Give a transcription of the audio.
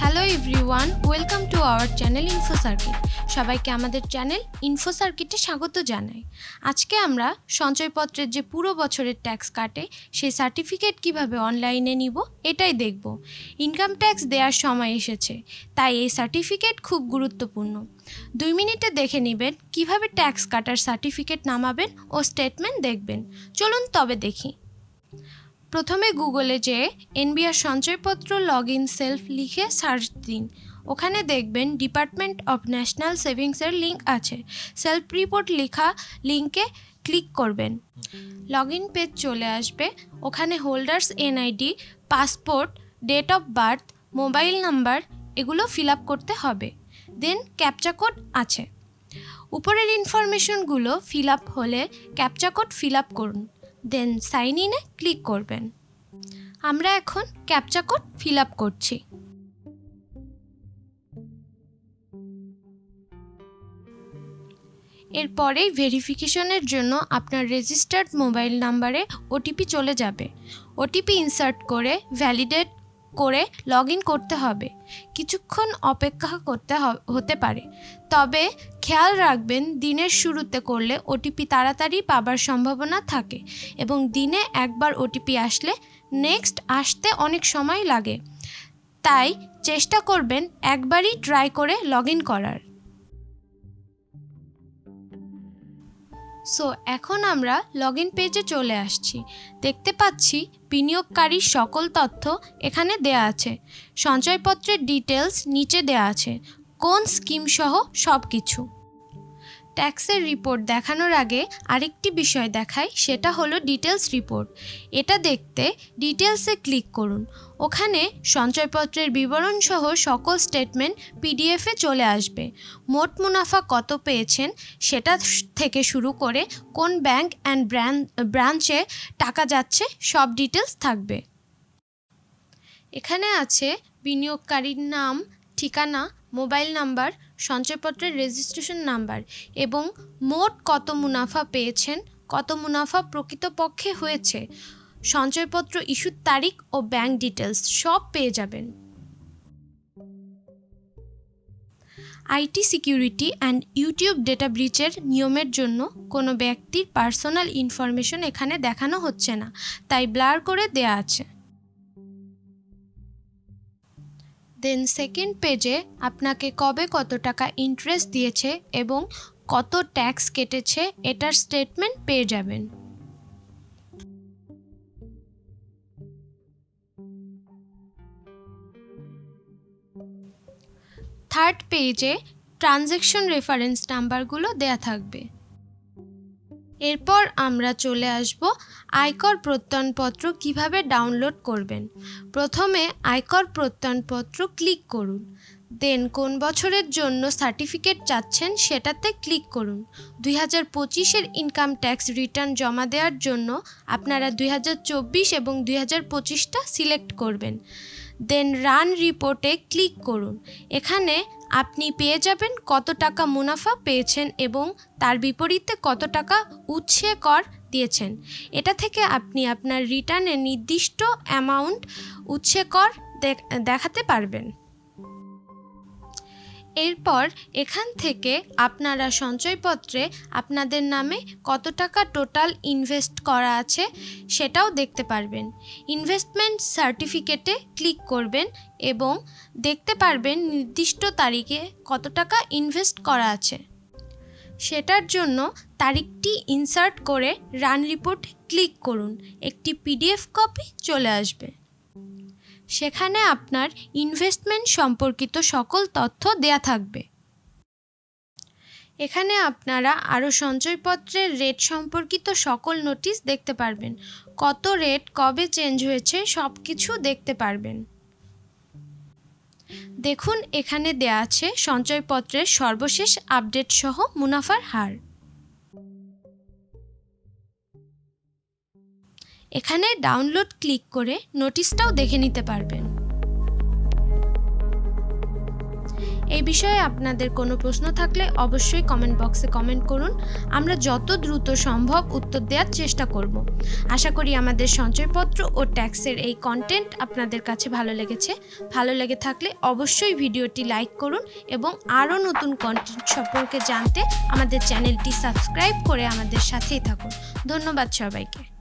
Hello everyone welcome to our channel info circuit সবাইকে আমাদের channel info সার্কিটে স্বাগত জানাই। আজকে আমরা সঞ্চয়পত্রের যে পুরো বছরের ট্যাক্স কাটে, সেই সার্টিফিকেট কীভাবে অনলাইনে নিব, এটাই দেখব। ইনকাম ট্যাক্স দেওয়ার সময় এসেছে, তাই এই সার্টিফিকেট খুব গুরুত্বপূর্ণ। দুই মিনিটে দেখে নেবেন, কীভাবে ট্যাক্স কাটার সার্টিফিকেট নামাবেন ও স্টেটমেন্ট দেখবেন। চলুন তবে দেখি। প্রথমে গুগলে যেয়ে এনবিআর সঞ্চয়পত্র লগ ইন সেলফ লিখে সার্চ দিন। ওখানে দেখবেন ডিপার্টমেন্ট অফ ন্যাশনাল সেভিংসের লিঙ্ক আছে। সেলফ রিপোর্ট লেখা লিঙ্কে ক্লিক করবেন। লগ ইন পেজ চলে আসবে। ওখানে holders NID, passport, date of birth, mobile number এগুলো ফিল আপ করতে হবে। দেন ক্যাপচা কোড আছে। উপরের ইনফরমেশনগুলো ফিল আপ হলে ক্যাপচা কোড ফিল আপ করুন। দেন সাইন ইনে ক্লিক করবেন। আমরা এখন ক্যাপচা কোড ফিল আপ করছি। এরপরেই ভেরিফিকেশনের জন্য আপনার রেজিস্টার্ড মোবাইল নাম্বারে ওটিপি চলে যাবে। ওটিপি ইনসার্ট করে ভ্যালিডেট করে লগ করতে হবে। কিছুক্ষণ অপেক্ষা করতে হতে পারে। তবে খেয়াল রাখবেন, দিনের শুরুতে করলে ওটিপি তাড়াতাড়ি পাবার সম্ভাবনা থাকে এবং দিনে একবার ওটিপি আসলে নেক্সট আসতে অনেক সময় লাগে। তাই চেষ্টা করবেন একবারই ট্রাই করে লগ করার। সো এখন আমরা লগ ইন পেজে চলে আসছি। দেখতে পাচ্ছি বিনিয়োগকারীর সকল তথ্য এখানে দেয়া আছে। সঞ্চয়পত্রের ডিটেলস নিচে দেয়া আছে। কোন স্কিম সহ সব কিছু ট্যাক্সের রিপোর্ট দেখানোর আগে আরেকটি বিষয় দেখাই, সেটা হলো ডিটেলস রিপোর্ট। এটা দেখতে ডিটেলসে ক্লিক করুন। ওখানে সঞ্চয়পত্রের বিবরণ সহ সকল স্টেটমেন্ট পিডিএফে চলে আসবে। মোট মুনাফা কত পেয়েছেন সেটা থেকে শুরু করে কোন ব্যাংক অ্যান্ড ব্রাঞ্চে টাকা যাচ্ছে সব ডিটেলস থাকবে। এখানে আছে বিনিয়োগকারীর নাম, ঠিকানা মোবাইল নাম্বার, সঞ্চয়পত্রের রেজিস্ট্রেশন নাম্বার এবং মোট কত মুনাফা পেয়েছেন, কত মুনাফা প্রকৃতপক্ষে হয়েছে, সঞ্চয়পত্র ইস্যুর তারিখ ও ব্যাংক ডিটেলস সব পেয়ে যাবেন। IT security and YouTube data ব্রিচের নিয়মের জন্য কোনো ব্যক্তির পার্সোনাল ইনফরমেশন এখানে দেখানো হচ্ছে না, তাই ব্লার করে দেয়া আছে। দেন সেকেন্ড পেজে আপনাকে কবে কত টাকা ইন্টারেস্ট দিয়েছে এবং কত ট্যাক্স কেটেছে এটার স্টেটমেন্ট পেয়ে যাবেন। থার্ড পেজে ট্রানজ্যাকশন রেফারেন্স নাম্বারগুলো দেয়া থাকবে। এরপর আমরা চলে আসব আয়কর প্রত্যয়নপত্র কীভাবে ডাউনলোড করবেন। প্রথমে আয়কর প্রত্যয়নপত্র ক্লিক করুন। দেন কোন বছরের জন্য সার্টিফিকেট চাচ্ছেন সেটাতে ক্লিক করুন। দুই হাজার পঁচিশের ইনকাম ট্যাক্স রিটার্ন জমা দেওয়ার জন্য আপনারা দুই হাজার চব্বিশ এবং দুই সিলেক্ট করবেন। দেন রান রিপোর্টে ক্লিক করুন। এখানে আপনি পেয়ে যাবেন কত টাকা মুনাফা পেয়েছেন এবং তার বিপরীতে কত টাকা উচ্ছে কর দিয়েছেন। এটা থেকে আপনি আপনার রিটার্নে নির্দিষ্ট অ্যামাউন্ট উচ্ছে কর দেখ- দেখাতে পারবেন। এরপর এখান থেকে আপনারা সঞ্চয়পত্রে আপনাদের নামে কত টাকা টোটাল ইনভেস্ট করা আছে সেটাও দেখতে পারবেন। ইনভেস্টমেন্ট সার্টিফিকেটে ক্লিক করবেন এবং দেখতে পারবেন নির্দিষ্ট তারিখে কত টাকা ইনভেস্ট করা আছে। সেটার জন্য তারিখটি ইনসার্ট করে রান রিপোর্ট ক্লিক করুন। একটি পিডিএফ কপি চলে আসবে। সেখানে আপনার ইনভেস্টমেন্ট সম্পর্কিত সকল তথ্য দেয়া থাকবে। এখানে আপনারা আরও সঞ্চয়পত্রের রেট সম্পর্কিত সকল নোটিশ দেখতে পারবেন। কত রেট কবে চেঞ্জ হয়েছে সব কিছু দেখতে পারবেন। দেখুন, এখানে দেয়া আছে সঞ্চয়পত্রের সর্বশেষ আপডেট সহ মুনাফার হার। এখানে ডাউনলোড ক্লিক করে নোটিশটাও দেখে নিতে পারবেন। এই বিষয়ে আপনাদের কোনো প্রশ্ন থাকলে অবশ্যই কমেন্ট বক্সে কমেন্ট করুন। আমরা যত দ্রুত সম্ভব উত্তর দেওয়ার চেষ্টা করব। আশা করি আমাদের সঞ্চয়পত্র ও ট্যাক্সের এই কন্টেন্ট আপনাদের কাছে ভালো লেগেছে। ভালো লেগে থাকলে অবশ্যই ভিডিওটি লাইক করুন এবং আরও নতুন কন্টেন্ট সম্পর্কে জানতে আমাদের চ্যানেলটি সাবস্ক্রাইব করে আমাদের সাথেই থাকুন। ধন্যবাদ সবাইকে।